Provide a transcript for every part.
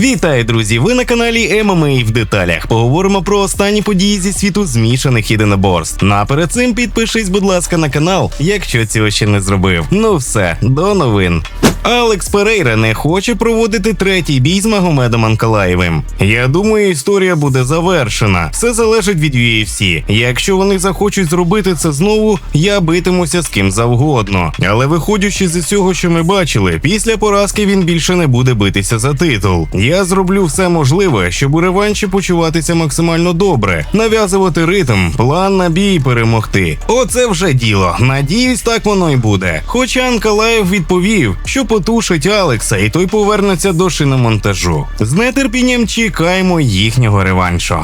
Вітаю, друзі! Ви на каналі MMA в деталях. Поговоримо про останні події зі світу змішаних єдиноборств. Ну а перед цим підпишись, будь ласка, на канал, якщо цього ще не зробив. Ну все, до новин. Алекс Перейра не хоче проводити третій бій з Магомедом Анкалаєвим. Я думаю, історія буде завершена. Все залежить від UFC. Якщо вони захочуть зробити це знову, я битимуся з ким завгодно. Але виходячи з цього, що ми бачили, після поразки він більше не буде битися за титул. Я зроблю все можливе, щоб у реванші почуватися максимально добре, нав'язувати ритм, план на бій перемогти. Оце вже діло. Надіюсь, так воно й буде. Хоча Анкалаєв відповів, що потушить Алекса, і той повернеться до шиномонтажу. З нетерпінням чекаємо їхнього реваншу.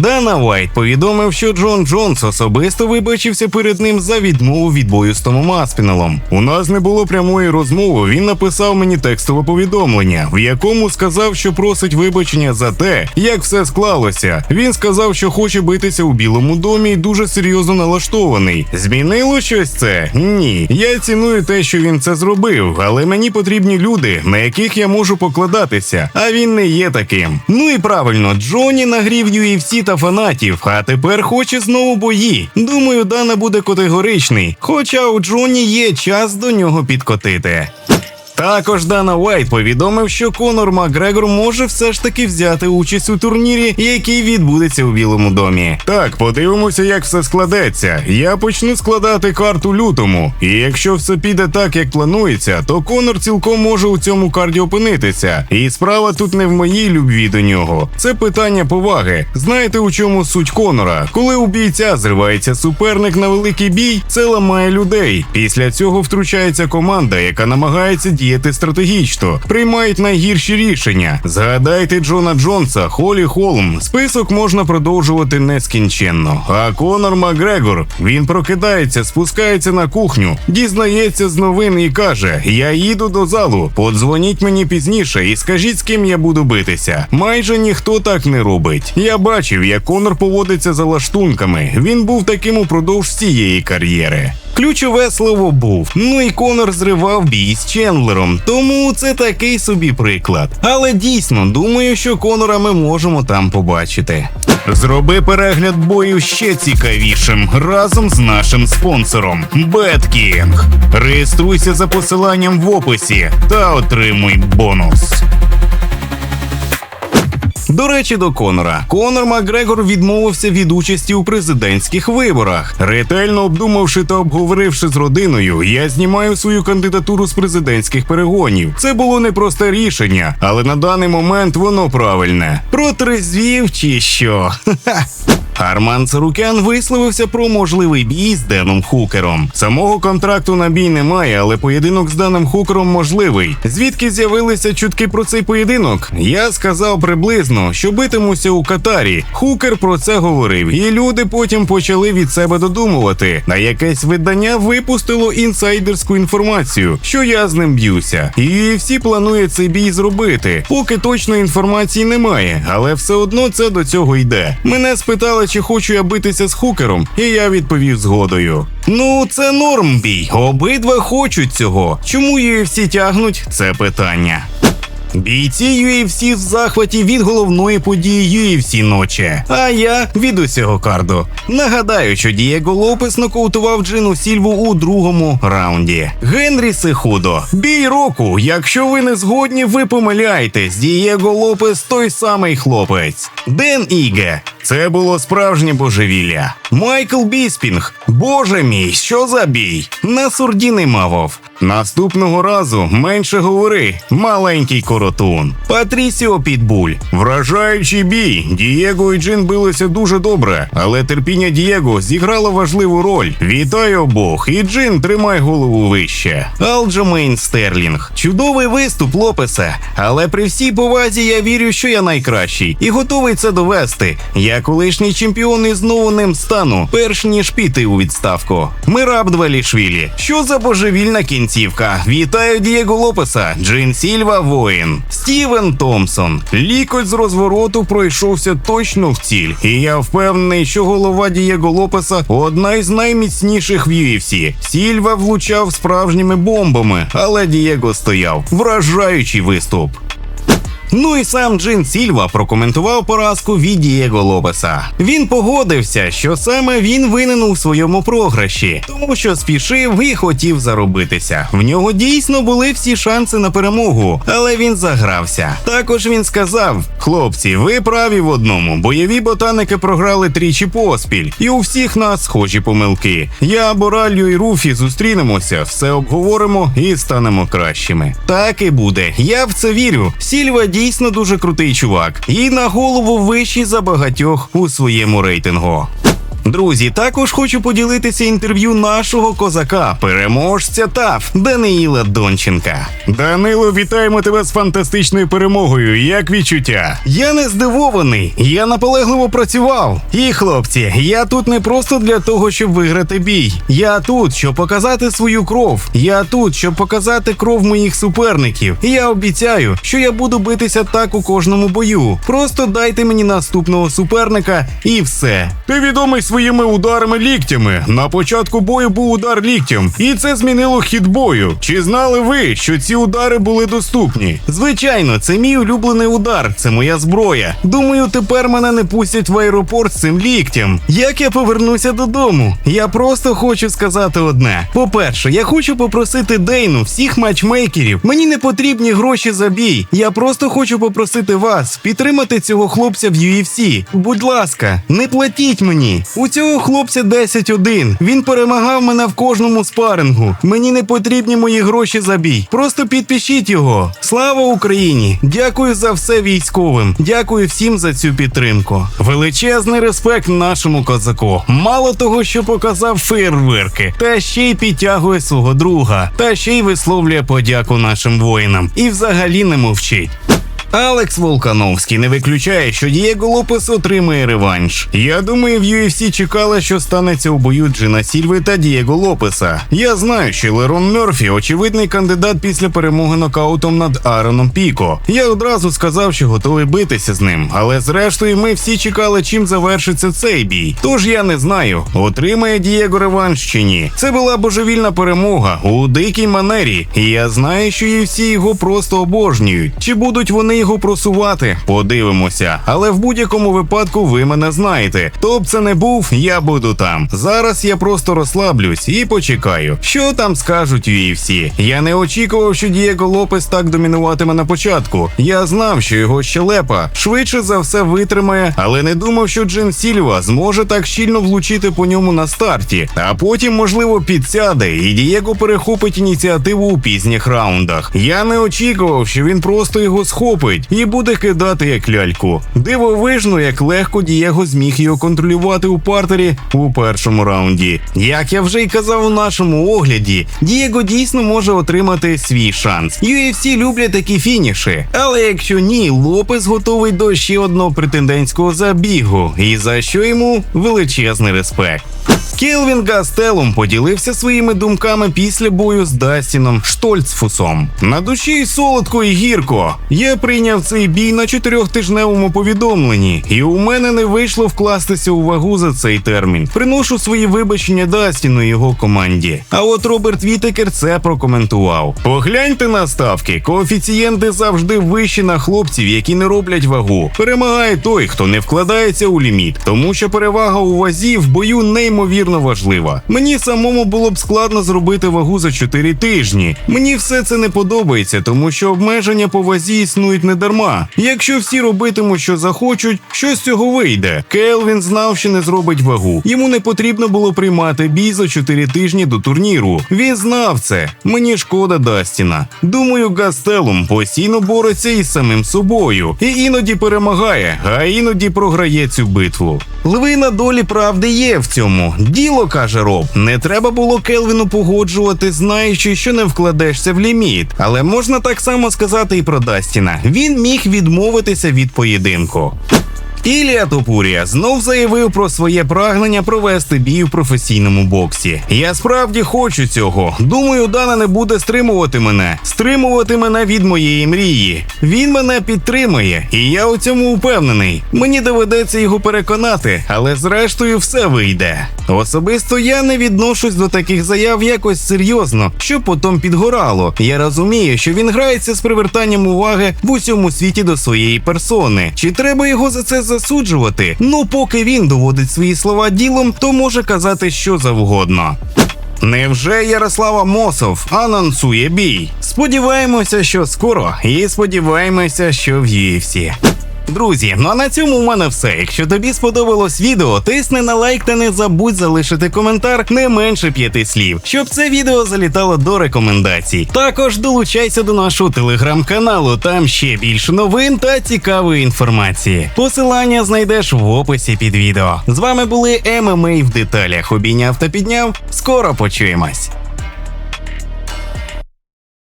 Дана Вайт повідомив, що Джон Джонс особисто вибачився перед ним за відмову від бою з Томом Аспіналом. У нас не було прямої розмови. Він написав мені текстове повідомлення, в якому сказав, що просить вибачення за те, як все склалося. Він сказав, що хоче битися у Білому домі і дуже серйозно налаштований. Змінило щось це? Ні. Я ціную те, що він це зробив, але мені потрібні люди, на яких я можу покладатися. А він не є таким. Ну і правильно, Джоні нагрів UFC та фанатів, а тепер хоче знову бої. Думаю, Дана буде категоричний, хоча у Джоні є час до нього підкотити. Також Дана Уайт повідомив, що Конор Макгрегор може все ж таки взяти участь у турнірі, який відбудеться у Білому домі. Так, подивимося, як все складеться. Я почну складати карту лютому, і якщо все піде так, як планується, то Конор цілком може у цьому карді опинитися. І справа тут не в моїй любві до нього. Це питання поваги. Знаєте, у чому суть Конора? Коли у бійця зривається суперник на великий бій, це ламає людей. Після цього втручається команда, яка намагається діяти стратегічно, приймають найгірші рішення. Згадайте Джона Джонса, Холі Холм. Список можна продовжувати нескінченно. А Конор Макгрегор він прокидається, спускається на кухню, дізнається з новин і каже: Я їду до залу. Подзвоніть мені пізніше і скажіть, з ким я буду битися. Майже ніхто так не робить. Я бачив, як Конор поводиться за лаштунками. Він був таким упродовж всієї кар'єри. Ключове слово був. Ну і Конор зривав бій з Чендлером, тому це такий собі приклад. Але дійсно думаю, що Конора ми можемо там побачити. Зроби перегляд бою ще цікавішим разом з нашим спонсором BetKing. Реєструйся за посиланням в описі та отримуй бонус. До речі, до Конора Конор Макгрегор відмовився від участі у президентських виборах. Ретельно обдумавши та обговоривши з родиною, я знімаю свою кандидатуру з президентських перегонів. Це було непросте рішення, але на даний момент воно правильне. Протрезвів чи що? Ха-ха. Арман Царукян висловився про можливий бій з Деном Хукером. Самого контракту на бій немає, але поєдинок з Деном Хукером можливий. Звідки з'явилися чутки про цей поєдинок? Я сказав приблизно, що битимуся у Катарі. Хукер про це говорив, і люди потім почали від себе додумувати. На якесь видання випустило інсайдерську інформацію, що я з ним б'юся. І всі планує цей бій зробити. Поки точної інформації немає, але все одно це до цього йде. Мене спитали чи хочу я битися з хукером, і я відповів згодою. Ну, це норм бій. Обидва хочуть цього. Чому UFC тягнуть? Це питання. Бійці UFC в захваті від головної події UFC ночі, а я від усього карду. Нагадаю, що Дієго Лопес нокаутував Джину Сільву у другому раунді. Генрі Сехудо. Бій року. Якщо ви не згодні, ви помиляєтесь. Дієго Лопес той самий хлопець. Ден Іге. Це було справжнє божевілля. Майкл Біспінг. Боже мій, що за бій? На сурдіний мавов. Наступного разу менше говори, маленький коротун. Патрісіо Підбуль. Вражаючий бій. Дієго і Джин билися дуже добре, але терпіння Дієго зіграло важливу роль. Вітаю обох. І Джин тримай голову вище. Алджамейн Стерлінг. Чудовий виступ Лопеса. Але при всій повазі я вірю, що я найкращий і готовий це довести. Я колишній чемпіон і знову ним стану, перш ніж піти у відставку. Мираб Двалішвілі. Що за божевільна кінцівка? Вітаю Дієго Лопеса, Джин Сільва воїн, Стівен Томпсон. Лікоть з розвороту пройшовся точно в ціль, і я впевнений, що голова Дієго Лопеса одна із найміцніших в UFC. Сільва влучав справжніми бомбами, але Дієго стояв. Вражаючий виступ. Ну і сам Джин Сільва прокоментував поразку від Дієго Лопеса. Він погодився, що саме він винен у своєму програші, тому що спішив і хотів заробитися. В нього дійсно були всі шанси на перемогу, але він загрався. Також він сказав: хлопці, ви праві в одному. Бойові ботаники програли тричі поспіль, і у всіх нас схожі помилки. Я, Боралью і Руфі зустрінемося, все обговоримо і станемо кращими. Так і буде. Я в це вірю. Сільва дійсно дуже крутий чувак, і на голову вищий за багатьох у своєму рейтингу. Друзі, також хочу поділитися інтерв'ю нашого козака, переможця ТАФ Даниїла Донченка. Данило, вітаємо тебе з фантастичною перемогою. Як відчуття? Я не здивований, я наполегливо працював. І хлопці, я тут не просто для того, щоб виграти бій. Я тут, щоб показати свою кров. Я тут, щоб показати кров моїх суперників. Я обіцяю, що я буду битися так у кожному бою. Просто дайте мені наступного суперника і все. Ти відомий своїми ударами ліктями. На початку бою був удар ліктям, і це змінило хід бою. Чи знали ви, що ці удари були доступні? Звичайно, це мій улюблений удар, це моя зброя. Думаю, тепер мене не пустять в аеропорт з цим ліктям. Як я повернуся додому? Я просто хочу сказати одне: по-перше, я хочу попросити Дейну, всіх матчмейкерів. Мені не потрібні гроші за бій. Я просто хочу попросити вас підтримати цього хлопця в UFC. Будь ласка, не платіть мені. У цього хлопця 10-1. Він перемагав мене в кожному спарингу. Мені не потрібні мої гроші за бій. Просто підпишіть його. Слава Україні! Дякую за все військовим. Дякую всім за цю підтримку. Величезний респект нашому козаку. Мало того, що показав фейерверки, та ще й підтягує свого друга, та ще й висловлює подяку нашим воїнам. І взагалі не мовчить. Алекс Волкановський не виключає, що Дієго Лопес отримає реванш. Я думаю, в UFC чекали, що станеться у бою Джина Сільви та Дієго Лопеса. Я знаю, що Лерон Мерфі очевидний кандидат після перемоги нокаутом над Аароном Піко. Я одразу сказав, що готовий битися з ним, але зрештою ми всі чекали, чим завершиться цей бій. Тож я не знаю, отримає Дієго реванш чи ні. Це була божевільна перемога у дикій манері, і я знаю, що UFC його просто обожнюють. Чи будуть вони його просувати? Подивимося. Але в будь-якому випадку ви мене знаєте. Хто б це не був, я буду там. Зараз я просто розслаблюсь і почекаю, що там скажуть UFC. Я не очікував, що Дієго Лопес так домінуватиме на початку. Я знав, що його щелепа швидше за все витримає, але не думав, що Джин Сільва зможе так щільно влучити по ньому на старті, а потім, можливо, підсяде, і Дієго перехопить ініціативу у пізніх раундах. Я не очікував, що він просто його схопить і буде кидати як ляльку. Дивовижно, як легко Дієго зміг його контролювати у партері у першому раунді. Як я вже й казав у нашому огляді, Дієго дійсно може отримати свій шанс. UFC люблять такі фініші. Але якщо ні, Лопес готовий до ще одного претендентського забігу, і за що йому величезний респект. Келвін Гастелум поділився своїми думками після бою з Дастіном Штольцфусом. На душі солодко і гірко. Я прийняв цей бій на чотирьохтижневому повідомленні, і у мене не вийшло вкластися у вагу за цей термін. Приношу свої вибачення Дастіну і його команді. А от Роберт Вітекер це прокоментував. Погляньте на ставки. Коефіцієнти завжди вищі на хлопців, які не роблять вагу. Перемагає той, хто не вкладається у ліміт, тому що перевага у вазі в бою неймовірно важлива. Мені самому було б складно зробити вагу за 4 тижні. Мені все це не подобається, тому що обмеження по вазі існують не дарма. Якщо всі робитимуть, що захочуть, що з цього вийде. Келвін знав, що не зробить вагу. Йому не потрібно було приймати бій за 4 тижні до турніру. Він знав це. Мені шкода Дастіна. Думаю, Гастелум постійно бореться із самим собою і іноді перемагає, а іноді програє цю битву. Львина долі правди є в цьому. Діло каже Роб, не треба було Келвіну погоджувати, знаючи, що не вкладешся в ліміт. Але можна так само сказати і про Дастіна. Він міг відмовитися від поєдинку. Ілія Топурія знов заявив про своє прагнення провести бій у професійному боксі. Я справді хочу цього. Думаю, Дана не буде стримувати мене, стримувати мене від моєї мрії. Він мене підтримує, і я у цьому впевнений. Мені доведеться його переконати, але зрештою все вийде. Особисто я не відношусь до таких заяв якось серйозно, що потім підгорало. Я розумію, що він грається з привертанням уваги в усьому світі до своєї персони. Чи треба його за це засуджувати? Ну, поки він доводить свої слова ділом, то може казати що завгодно. Невже Ярослава Мосов анонсує бій? Сподіваємося, що скоро, і сподіваємося, що в UFC. Друзі, ну а на цьому у мене все. Якщо тобі сподобалось відео, тисни на лайк та не забудь залишити коментар не менше п'яти слів, щоб це відео залітало до рекомендацій. Також долучайся до нашого телеграм-каналу, там ще більше новин та цікавої інформації. Посилання знайдеш в описі під відео. З вами були ММА в деталях. Обійняв та підняв. Скоро почуємось.